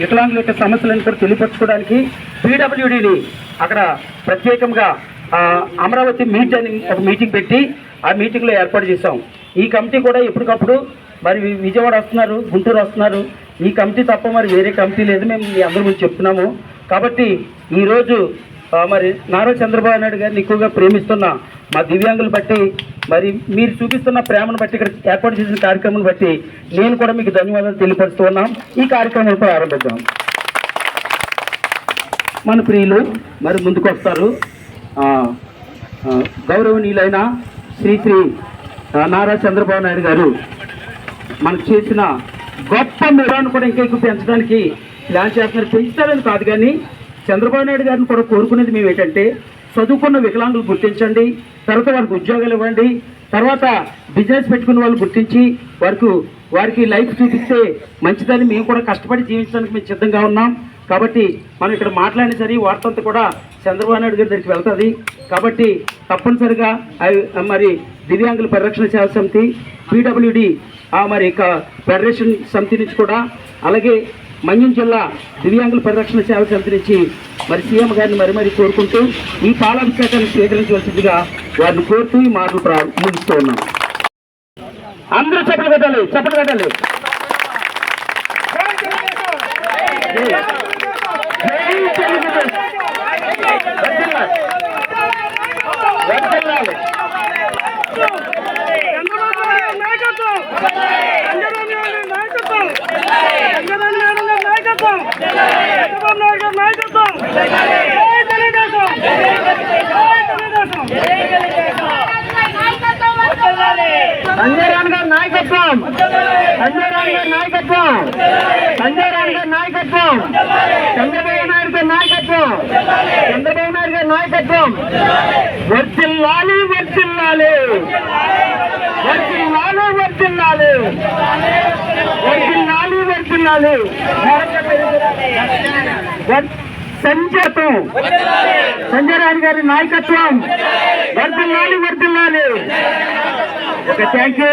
వికలాంగుల యొక్క సమస్యలను కూడా తెలియపరచుకోవడానికి పీడబ్ల్యూడిని అక్కడ ప్రత్యేకంగా అమరావతి మీట్ అని ఒక మీటింగ్ పెట్టి ఆ మీటింగ్లో ఏర్పాటు చేశాం. ఈ కమిటీ కూడా ఎప్పటికప్పుడు మరి విజయవాడ వస్తున్నారు గుంటూరు వస్తున్నారు. ఈ కమిటీ తప్ప మరి వేరే కమిటీ లేదు మేము మీ అందరి ముందు చెప్తున్నాము. కాబట్టి ఈరోజు మరి నారా చంద్రబాబు నాయుడు గారిని ఎక్కువగా ప్రేమిస్తున్న మా దివ్యాంగులు బట్టి మరి మీరు చూపిస్తున్న ప్రేమను బట్టి ఇక్కడ ఏర్పాటు చేసిన కార్యక్రమం బట్టి నేను కూడా మీకు ధన్యవాదాలు తెలియపరుస్తూ ఉన్నాం. ఈ కార్యక్రమం ప్రారంభిద్దాం మన ప్రియులు మరి ముందుకు వస్తారు. గౌరవనీయులైన శ్రీ శ్రీ నారా చంద్రబాబు నాయుడు గారు మనకు చేసిన గొప్ప మెరాను కూడా ఇంకా ఎక్కువ పెంచడానికి ప్లాన్ చేస్తున్నారు. పెంచుతారని కాదు కానీ చంద్రబాబు నాయుడు గారిని కూడా కోరుకునేది మేము ఏంటంటే చదువుకున్న వికలాంగులు గుర్తించండి తర్వాత వారికి ఉద్యోగాలు ఇవ్వండి తర్వాత బిజినెస్ పెట్టుకున్న వాళ్ళు గుర్తించి వారికి వారికి లైఫ్ చూపిస్తే మంచిదని మేము కూడా కష్టపడి జీవించడానికి మేము సిద్ధంగా ఉన్నాం. కాబట్టి మనం ఇక్కడ మాట్లాడిన సరే వార్త అంతా కూడా చంద్రబాబు నాయుడు గారి దగ్గరికి వెళ్తుంది. కాబట్టి తప్పనిసరిగా మరి దివ్యాంగుల పరిరక్షణ సేవ సమితి పీడబ్ల్యూడి మరి ఇక ఫెడరేషన్ సమితి నుంచి కూడా అలాగే మన్యం జిల్లా దివ్యాంగుల పరిరక్షణ సేవ సమితి నుంచి మరి సీఎం గారిని మరి మరి కోరుకుంటూ ఈ పాలాభిషేకాన్ని స్వీకరించవలసిందిగా వారిని కోరుతూ ఈ మాటలు ముగిస్తూ ఉన్నాం. అందరూ చెప్పలు కట్టాలి చెప్పలు కట్టాలి జై తెలుగుదేశం. వర్ధిల్లాలి. వర్ధిల్లాలి. చంద్రబాబు నాయుడు నాయకత్వం చంద్రబాబు నాయుడు నాయకత్వం చంద్రబాబు నాయుడు గారి నాయకత్వం చంద్రబాబు నాయుడు గారి నాయకత్వం జై తెలుగుదేశం జై తెలుగుదేశం సంజయ్ రాణ్ గారి నాయకత్వం. సంజయ్ రాణ్ గారి నాయకత్వం. సంజయ్ రాణ్ గారి నాయకత్వం. చంద్రబాబు నాయుడు గారి నాయకత్వం. చంద్రబాబు నాయుడు గారి నాయకత్వం. వర్తిల్లాలి వర్తిల్లాలి వర్తిల్లాలి వర్తిల్లాలి వర్తిల్లాలి వర్తిల్లాలి వర్- సంజయ్ రాణ్ గారి నాయకత్వం. వర్తిల్లాలి వర్తిల్లాలి ఓకే థ్యాంక్ యూ